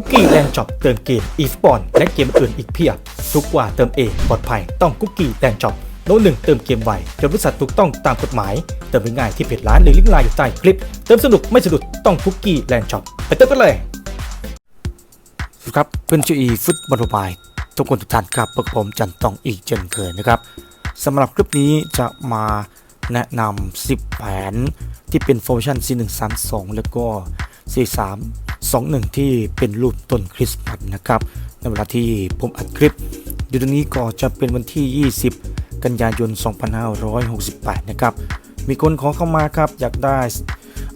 คุกกี้แลนด์จ็อบเติมเกมอีสปอนและเกมอื่นอีกเพียบ ทุกกว่าเติมเองปลอดภัยต้องคุกกี้แลนด์จ็อบโน้ตหนึ่งเติมเกมไวจนบริษัทถูกต้องตามกฎหมาย เติมง่ายที่เพจร้านหรือลิงก์ไลน์อยู่ใต้คลิป เติมสนุกไม่สะดุดต้องคุกกี้แลนด์จ็อบไปเติมกันเลยสวัสดครับเพื่อนจูอีฟุตบอลบายทุกคนทุกท่านครับพวกผมจันต้องอีกเช่นเคยนะครับสำหรับคลิปนี้จะมาแนะนำ10 แผนที่เป็นโฟร์ชั่น C132 แล้วก็ C321 ที่เป็นรูปต้นคริสต์มาสนะครับในเวลาที่ผมอัดคลิปอยู่ตรงนี้ก็จะเป็นวันที่ 20 กันยายน 2568 นะครับ มีคนขอเข้ามาครับ อยากได้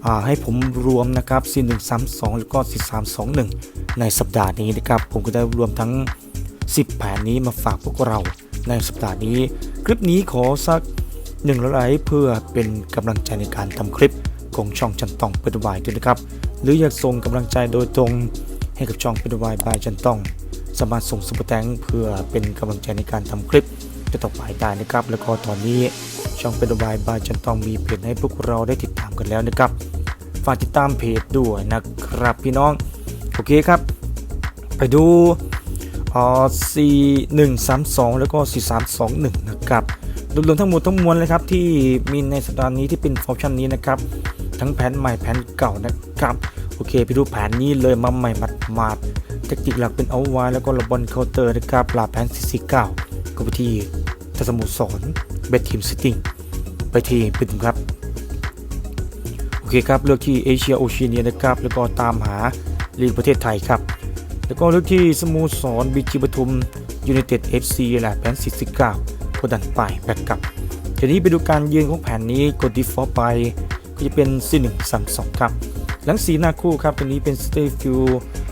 อ่าให้ผมรวมนะครับ C132 แล้วก็ C321 ในสัปดาห์นี้นะครับ ผมก็ได้รวมทั้ง 10 แผนนี้มาฝากพวกเราในสัปดาห์นี้ คลิปนี้ขอสักหนึ่งไลค์เพื่อเป็นกำลังใจในการทำคลิปของช่องจันตองเปิดวายด้วยนะครับ หรืออยากส่งกำลังใจโดยตรงให้กับช่องเปิดวายบายจันต้อง สามารถส่งสปอร์ตแตงเพื่อเป็นกำลังใจในการทำคลิปจะต่อไปได้นะครับ แล้วก็ตอนนี้ช่องเป็นบายบายจันต้องมีเพจให้พวกเราได้ติดตามกันแล้วนะครับฝากติดตามเพจด้วยนะครับพี่น้องโอเคครับ ไปดูเอ่อ4132 แล้วก็ 4321 นะครับรวมๆทั้งหมดทั้งมวลเลยครับที่มีในสัปดาห์นี้ที่เป็นฟังก์ชันนี้นะครับ ทั้งแผนใหม่แผนเก่านะครับโอเคไปดูแผนนี้เลยมาใหม่มัดมาดๆเทคนิคหลักเป็นเอาไว้แล้วก็ระบอนเคาน์เตอร์นะครับลาแผน449ก็ไปที่ทัศมุสอนเบททีมซิติ้งไปที่เป็นครับโอเคครับเลือกที่เอเชียโอเชียเนียนะครับแล้วก็ตามหาลีกประเทศไทยครับแล้วก็เลือกที่สโมสรบีจีปทุมยูไนเต็ดเอฟซีแหละแผน49กดดันไปแบกกลับทีนี้ไปดูการยืนของแผนนี้กด default ไป จะเป็น C132 ครับ หลังสีหน้าคู่ครับตัวนี้เป็นสเตฟิว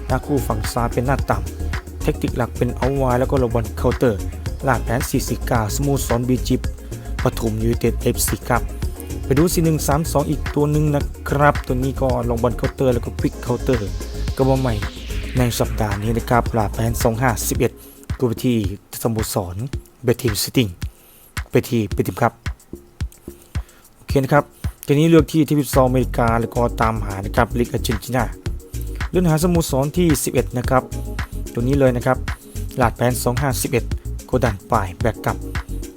หน้าคู่ฝั่งซ้ายเป็นหน้าต่ำเทคนิคหลักเป็นเอาไว้แล้วก็ระบอนเคาน์เตอร์ลากแผน49สโมสรบีจีปทุมยูไนเต็ดเอฟซีครับไปดู C132 อีกตัวหนึ่งนะครับ ตัวนี้ก็ลงบอลเคาน์เตอร์แล้วก็ควิกเคาน์เตอร์ก็มาใหม่ในสัปดาห์นี้นะครับลาดแพน2511กูไปที่สโมสรเบทีมซิติงไปที่เบทีมครับ โอเคนะครับ ทีนี้เลือกที่ที่12อเมริกาแล้วก็ตามหานะครับลิกอาร์เจนตินาเลื่อนหาสโมสรที่ 11 นะครับ ตัวนี้เลยนะครับลาดแผน 2511โกดันไปแบกกลับ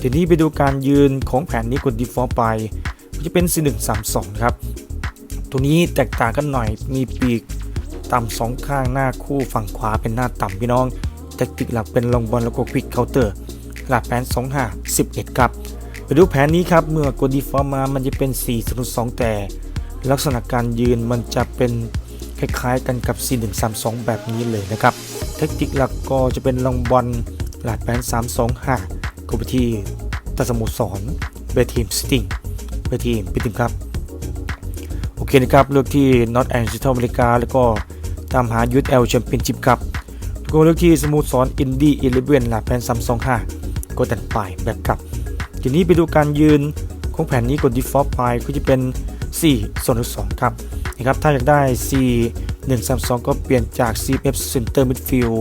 ทีนี้ไปดูการยืนของแผนนี้กด default ไปจะเป็น C132 ครับ ตัวนี้แตกต่างกันหน่อยมีปีกต่ำสองข้างหน้าคู่ฝั่งขวาเป็นหน้าต่ำพี่น้องแทคติกหลักเป็นลงบอลแล้วก็ควิกเคาน์เตอร์หลักแผน25 11 ครับ ไปดูแผนนี้ครับ เมื่อกด default มา มันจะเป็น4 2แต่ ลักษณะการยืนมันจะเป็นคล้ายๆกันกับ C132 แบบนี้เลยนะครับ เทคนิคหลักก็จะเป็นลองบอลหลัดแผน 325ก็ไปที่ตาสมุสรเบทีมสติงเบทีมปิติมครับ โอเคนะครับเลือกที่ North and Central อเมริกาแล้วก็ตามหา USL Championship ครับก็เลือกที่สโมุสรอินดี้อีเลเวนหลัดแผน 325ก็ดันไปแบกกลับ ทีนี้ไปดูการยืนของแผนนี้กด default ไปก็จะเป็น 4 ส่วน2ครับนะครับถ้าอยากได้ C 1 3 2 ก็เปลี่ยนจาก CF Center Midfield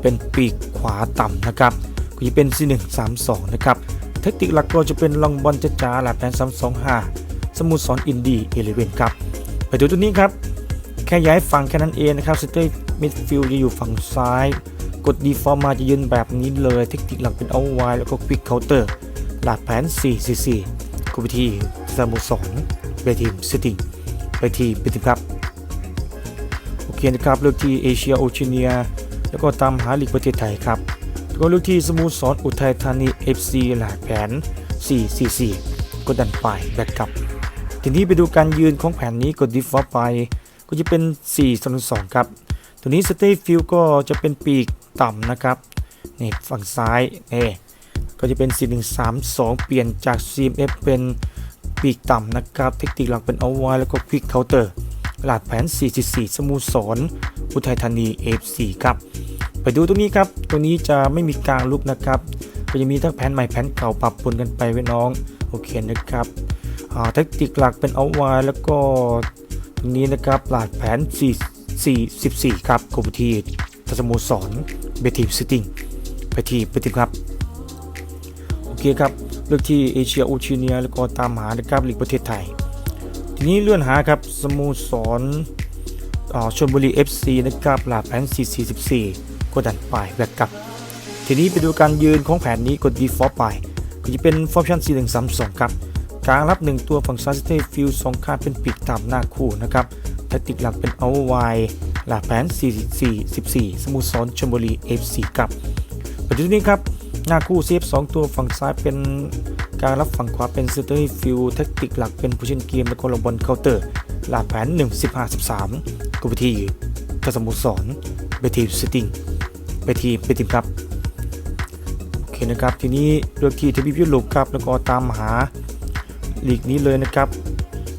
เป็นปีกขวาต่ำนะครับก็จะเป็น C 1 3 2 นะครับเทคนิคหลักก็จะเป็นลองบอลจ้าๆหลักแผน3 2 5 สมุทรสอนอินดี้เอเลเวนครับไปดูตัวนี้ครับ แค่ย้ายฝั่งแค่นั้นเองนะครับ Center Midfield จะอยู่ฝั่งซ้าย กด default มาจะยืนแบบนี้เลย เทคนิคหลักเป็นเอาไว้แล้วก็ Quick Counter หลักแผน 444กูไปที่สมุสรไปทีมสติงไปที่ไปทีมครับ โอเคนะครับเลือกที่เอเชียโอเชียเนีย แล้วก็ตามหาลีกประเทศไทยครับแล้วก็เลือกที่สโมุสรอุทัยธานี FC หลักแผน 444 กดดันไปแบ็กกลับ ทีนี้ไปดูการยืนของแผนนี้กด default ไป ก็จะเป็น4 2 2ครับ ตัวนี้ stay field ก็จะเป็นปีกต่ำนะครับนี่ฝั่งซ้ายนี่ ก็จะเป็น 4132 เปลี่ยนจาก CMF เป็นปีกต่ำนะครับ เทคนิคหลักเป็นเอาไว้แล้วก็ Quick Counter หลาดแผน 444สโมุสรอุทัยธานี F4 ครับ ไปดูตรงนี้ครับ ตัวนี้จะไม่มีกลางลุกนะครับ ก็จะมีทั้งแผนใหม่แผนเก่าปรับปนกันไปไว้น้อง โอเคนะครับอ่าเทคนิคหลักเป็นเอาไว้แล้วก็ตรงนี้นะครับหลาดแผน 4 44ครับโกบทีทัสโมสรเบทีมซิติ้งไปทีไปทีครับ คครับเลือกที่เอเชียโอเชียเนียแล้วก็ตามหานะครับลีกประเทศไทย ทีนี้เลื่อนหาครับสโมสรชลบุรี FC นะครับลาแผน444กดดันไปแบกกลับ ทีนี้ไปดูการยืนของแผนนี้กด default ไปก็จะเป็น formation 4132ครับกลางรับ 1 ตัวฝั่งซ้ายสเตย์ฟิลสองข้างเป็นปีกตามหน้าคู่นะครับแทคติกหลักเป็น o v e r หลักแผน 44 14สโมุทรสอนชลบุรี FC ครับปัจจุบันนี้ครับ หน้าคู่เซฟ2ตัวฝั่งซ้ายเป็นการรับฝั่งขวาเป็นสเตย์ฟิลแทคติกหลักเป็นผู้เล่นเกมและก็ลงบอลเคาน์เตอร์หลักแผน 1 15 13กุปทีทัสมุทรสอนเบทีสติงเบทีมเบทีมครับโอเคนะครับทีนี้เลือกที่ทวีปยุโรปครับแล้วก็ตามหาลีกนี้เลยนะครับ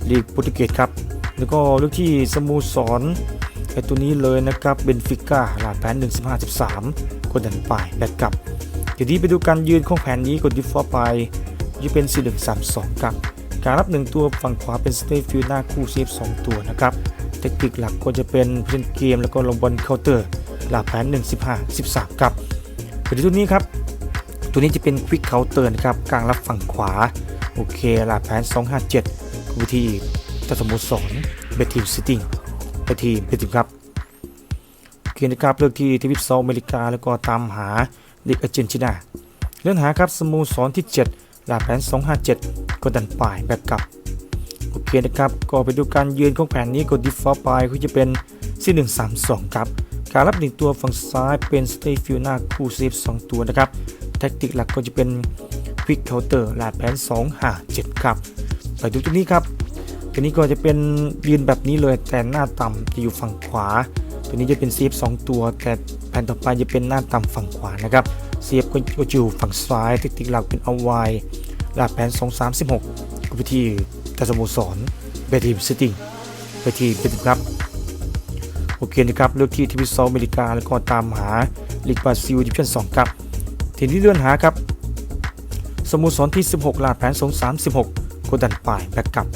ลีกโปรตุเกสครับแล้วก็เลือกที่สโมูสรไอตัวนี้เลยนะครับเบนฟิก้าหลาดแผน1 15 13กดดันไปแบกกลับ ทีนี้ไปดูการยืนของแผนนี้กดดิฟอร์ไปจะเป็น4 1 3 2ครับการรับ 1 ตัวฝั่งขวาเป็นสเตฟฟิลหน้าคู่เซฟ2ตัวนะครับเทคนิคหลักก็จะเป็นเพนเกมแล้วก็ลงบอลเคาน์เตอร์ หลาดแผน 1 15 13ครับไปดูตัวนี้ครับ ตัวนี้จะเป็น Quick Counter นะครับกลางรับฝั่งขวาโอเคหลักแผน 257วิธีตัดสมุสรเบทีมซิติ้งเบทีมเบทีมครับโอเคนะครับเลือกที่ทวีปเซาอเมริกาแล้วก็ตามหา ลีกอาร์เจนตินาเลื่อนหาครับสโมสรที่ 7ลักแผน 257 ก็ดันป่ายแบกกลับ โอเคนะครับ ก็ไปดูการยืนของแผนนี้กด default ไปก็จะเป็น4132ครับ การรับหนึ่งตัวฝั่งซ้ายเป็น stay field หน้าคู่เซฟ2ตัวนะครับ แทคติกหลักก็จะเป็น Quick Counter หลาดแผน2 5 7ครับไปดูตัวนี้ครับตัวนี้ก็จะเป็นยืนแบบนี้เลยแต่หน้าต่ำจะอยู่ฝั่งขวา ตัวนี้จะเป็นเซฟ2ตัว แต่แผ่นต่อไปจะเป็นหน้าต่ำฝั่งขวานะครับเซฟก็จะอยู่ฝั่งซ้ายแทคติกหลักเป็นเอาไว้หลาดแผน 2 3 16ก็ไปที่ตาสโมสรเบทีมซิตี้ไปที่เบทีมครับโอเคนะครับเลือกที่ทวีซาอเมริกาแล้วก็ตามหาลีกบราซิลดิวิชั่น2ครับทีนี้เลื่อนหาครับสโมุสรที่ 16ลาดแผน 236กดดันป่ายแบ็กกลับ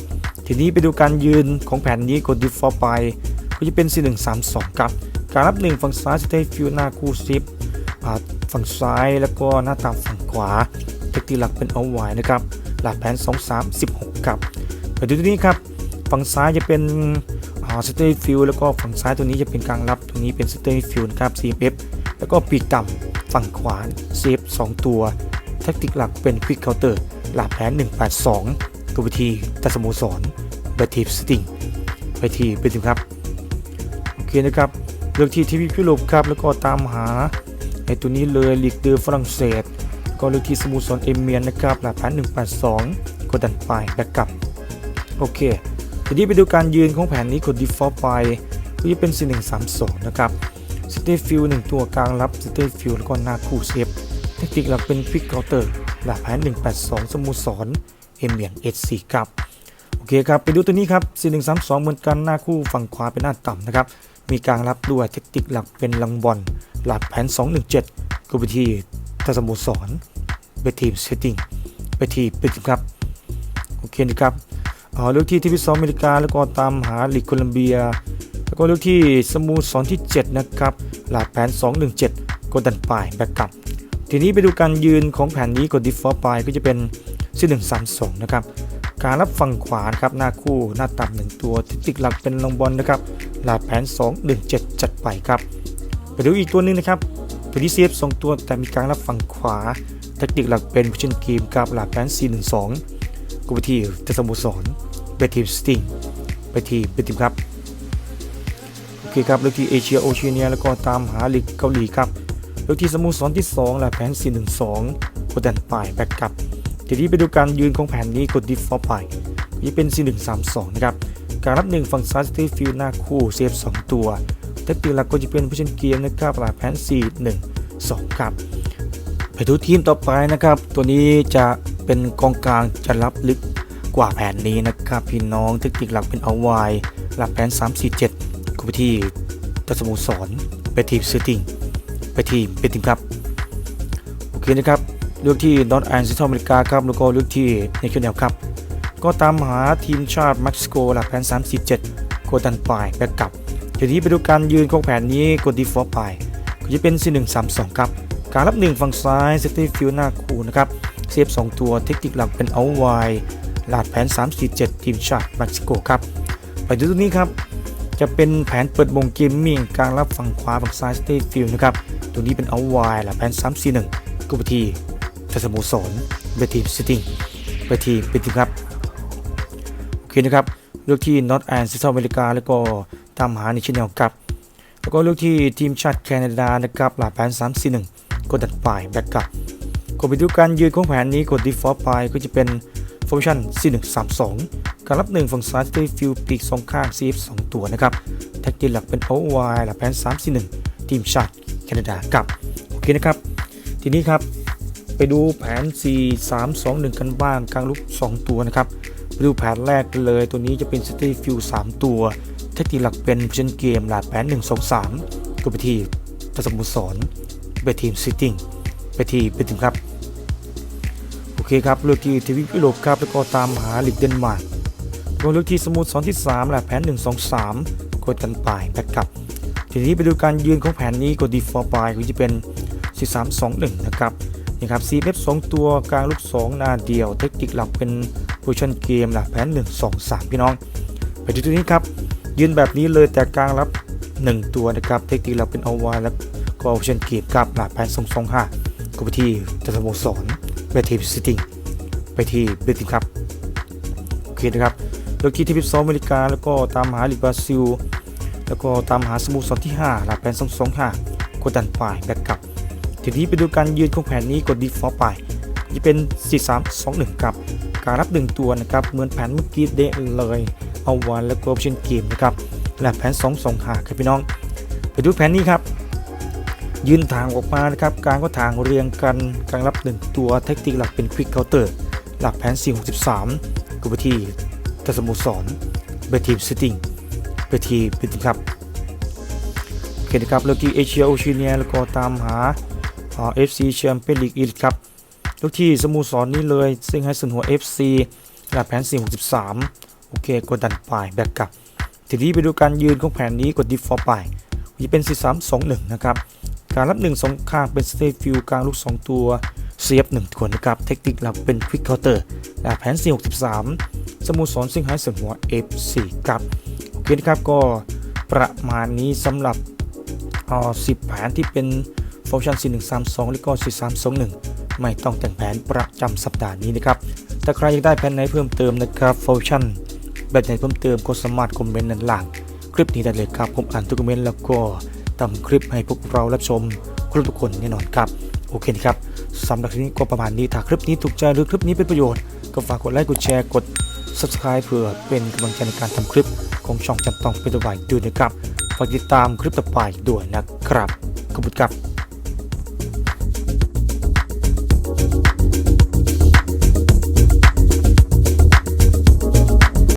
ทีนี้ไปดูการยืนของแผนนี้กดดิฟอร์ไป ก็จะเป็น4132ครับการรับ 1 ฝั่งซ้ายสเตย์ฟิวหน้าคู่ซิปฝั่งซ้ายแล้วก็หน้าตามฝั่งขวาเทคนิคหลักเป็นเอาไว้นะครับหลาดแผน 2316ครับไปดูตัวนี้ครับฝั่งซ้ายจะเป็นสเตย์ฟิลแล้วก็ฝั่งซ้ายตัวนี้จะเป็นกลางรับตัวนี้เป็นสเตย์ฟิลครับ CMF แล้วก็ปีกต่ำฝั่งขวาเซฟ2ตัวแทคติกหลักเป็นควิกเคาน์เตอร์หลักแผน 182 ตัววิธีตัดสโมสรเบทีฟสติงไปทีไปถึงครับ เคนะครับเลือกที่ทีวียุโรปครับแล้วก็ตามหาไอตัวนี้เลยลีกเดอฝรั่งเศส ก็เลือกที่สโมสรเอเมียนนะครับหลักแผน182กดดันไปแบ็กกลับโอเคทีนี้ไปดูการยืนของแผนนี้กด default ไปก็จะเป็น4132นะครับสเตฟิลหนึ่งตัวกลางรับสเตฟิลแล้วก็หน้าคู่เซฟเทคนิคหลักเป็นควิกเคาน์เตอร์หลักแผน182 สโมุสรเอเมียน H4 ครับ โอเคครับ ไปดูตัวนี้ครับ 4132 เหมือนกันหน้าคู่ฝั่งขวาเป็นหน้าต่ำนะครับ มีกลางรับด้วยเทคนิคหลักเป็นลังบอลหลักแผน 217ก็ไปที่ทัสโมสรไปทีมเซตติ้งไปทีไปทีมครับ โอเคนะครับเอ่อเลือกที่ทวีปเซาท์อเมริกาแล้วก็ตามหาลีกโคลัมเบีย แล้วก็เลือกที่สโมูสรที่ 7 นะครับหลาดแผน 217กดดันป่ายแบ็กกลับ ทีนี้ไปดูการยืนของแผนนี้กด default ไปก็จะเป็น4132 นะครับ การรับฝั่งขวานครับหน้าคู่หน้าต่ำหนึ่งตัวทิติกหลักเป็นลงบอลนะครับหลาแผน 217 จัดไปครับไปดูอีกตัวหนึงนะครับตัวที่เซฟสองตัวแต่มีการรับฝั่งขวาเทคนิคหลักเป็นผู้เล่นเกมกับหลักแผน 412ก็ไปที่เทสโมสรไปทีมสติงไปทีมไปทีมครับโอเคครับเลือกที่เอเชียโอเชียเนียแล้วก็ตามหาลีกเกาหลีครับเลือกที่สโมุสรที่2และแผน 412กดดันป่ายแบ็กกับ ทีนี้ไปดูการยืนของแผนนี้กดดิฟอร์ไปนี่เป็น4132 นะครับ การรับ 1 ฝั่งซ้ายสเตย์ฟิลหน้าคู่เซฟ 2 ตัวเทคนิคหลักก็จะเป็นผู้เล่นเกมนะครับหลักแผน 412 ครับ ไปดูทีมต่อไปนะครับ ตัวนี้จะเป็นกองกลางจะรับลึกกว่าแผนนี้นะครับพี่น้องเทคนิคหลักเป็นเอาไว้หลักแผน 347ก็ไปที่ตัสโมสรไปทีมซื้อติงไปทีมเป็นทีมครับโอเคนะครับ เลือกที่นอตแอนซิทอเมริกาครับแล้วก็เลือกที่ในเคนแนลครับก็ตามหาทีมชาติเม็กซิโกหลักแผน 37โกดันปลายแบ็กกลับทีนี้ไปดูการยืนของแผนนี้กดดีฟอร์ไปก็จะเป็น4132ครับการรับ 1 ฝั่งซ้ายเซฟตี้ฟิลหน้าคูนะครับเซฟ2 ตัวเทคนิคหลักเป็นเอาไวลาดแผน 347 ทีมชาติเม็กซิโกครับไปดูตัวนี้ครับจะเป็นแผนเปิดวงเกมมิ่งกลางรับฝั่งขวาฝั่งซ้ายสเตทฟิลนะครับ ตัวนี้เป็นเอาไวล์ละแผน 341กุปที ทัศมูสอนเบทีมซิติ้งเบทีมเป็นทีมครับโอเคนะครับเลือกที่ North and Central America แล้วก็ตามหาในชแนลครับ แล้วก็เลือกที่ทีมชาติแคนาดานะครับหลาแผน341กดดัดฝ่ายแบ็กกลับกดไปดูการยืนของแผนนี้กด default ไปก็จะเป็น formation 4132 การรับหนึ่งฝั่งซ้ายสเตฟิลปีกสองข้าง CF 2ตัวนะครับแท็กติหลักเป็น OY หลักแผน341ทีมชาติแคนาดากับโอเคนะครับ ทีนี้ครับ ไปดูแผน 4321 กันบ้างกลางลุก 2 ตัวนะครับไปดูแผนแรกกันเลยตัวนี้จะเป็น City f i e l 3 ตัวแท็กติหลักเป็นเชนเกมหลาดแผน 123ก็ไปที่ทัศมุสรไปทีมซิติ้งไปที่เป็นทีมครับ โอเคครับเลือกที่ทวียุโรปครับแล้วก็ตามหาลิกเดนมาร์กก็เลือกที่สมุทรสอนที่3แหละแผน 1 2 3กดกันป่ายแบ็กกลับทีนี้ไปดูการยืนของแผนนี้กด default ไปก็จะเป็น 4321 นะครับ นี่ครับ CF 2ตัวกลางลูก 2 นาเดียว เทคนิคหลักเป็น position เกมหลักแผน1 2 3 พี่น้อง ไปดูตัวนี้ครับ ยืนแบบนี้เลยแต่กลางรับ 1 ตัวนะครับ เทคนิคหลักเป็นเอาว้แล้วก็ position เกมกับหลักแผน2 2 5ก็ไปที่ตะสโมสรไปที่ซิติ้งไปที่เบติมครับโอเคนะครับเลือกที่ที่12อเมริกาแล้วก็ตามหาลิบราซิล แล้วก็ตามหาสมุทรสอนที่5หลักแผน225กดดันฝ่ายแบ็กกลับ ทีนี้ไปดูการยืนของแผนนี้กด default ไปจะเป็น 4321ครับการรับ1ตัวนะครับเหมือนแผนเมื่อกี้เดะเลยเอาวันแล้วก็ option เกมนะครับและแผน225ครับพี่น้อง ไปดูแผนนี้ครับยืนทางออกมานะครับกางก็ทางเรียงกันกางรับ1ตัวแท็กติกหลักเป็นควิกเคาน์เตอร์หลักแผน 463กุบทีทัศมุสรเบทีมซิติ้งเบทีเป็นครับโอเคนะครับเลือกที่เอเชียโอเชียเนียแล้วก็ตามหา เอฟซีแชมเปี้ยนลีกอีลิทครับเลือกที่สโมสรนี้เลย ซึ่งให้ส่วนหัว FC หลักแผน 463 โอเค กดดันไปแบ็กกลับ ทีนี้ไปดูการยืนของแผนนี้กด default ไปจะเป็น 4321 นะครับ การรับ 1 2 ข้างเป็นสเตฟิลกลางลูก 2 ตัวเสียบ1คนนะครับ เทคนิคหลักเป็นควิกเคาน์เตอร์และแผน 463 สโมสรซึ่งให้ส่วนหัว F4 ครับ โอเคนะครับ ก็ประมาณนี้สำหรับอ่อ10 แผนที่เป็น ฟังก์ชัน4132 แล้วก็ 4321 ไม่ต้องแต่งแผนประจำสัปดาห์นี้นะครับ ถ้าใครอยากได้แผนไหนเพิ่มเติมนะครับฟังก์ชันแบบไหนเพิ่มเติมก็สามารถคอมเมนต์ด้านล่าง คลิปนี้ได้เลยครับ ผมอ่านทุกคอมเมนต์แล้วก็ทำคลิปให้พวกเรารับชมครบทุกคนแน่นอนครับ โอเคครับสำหรับคลิปนี้ก็ประมาณนี้ถ้าคลิปนี้ถูกใจหรือคลิปนี้เป็นประโยชน์ก็ฝากกดไลค์กดแชร์กด subscribe เพื่อเป็นกำลังใจในการทำคลิปของช่องจันตองเป็นตัวใหม่ด้วยนะครับฝากติดตามคลิปต่อไปด้วยนะครับ ขอบคุณครับ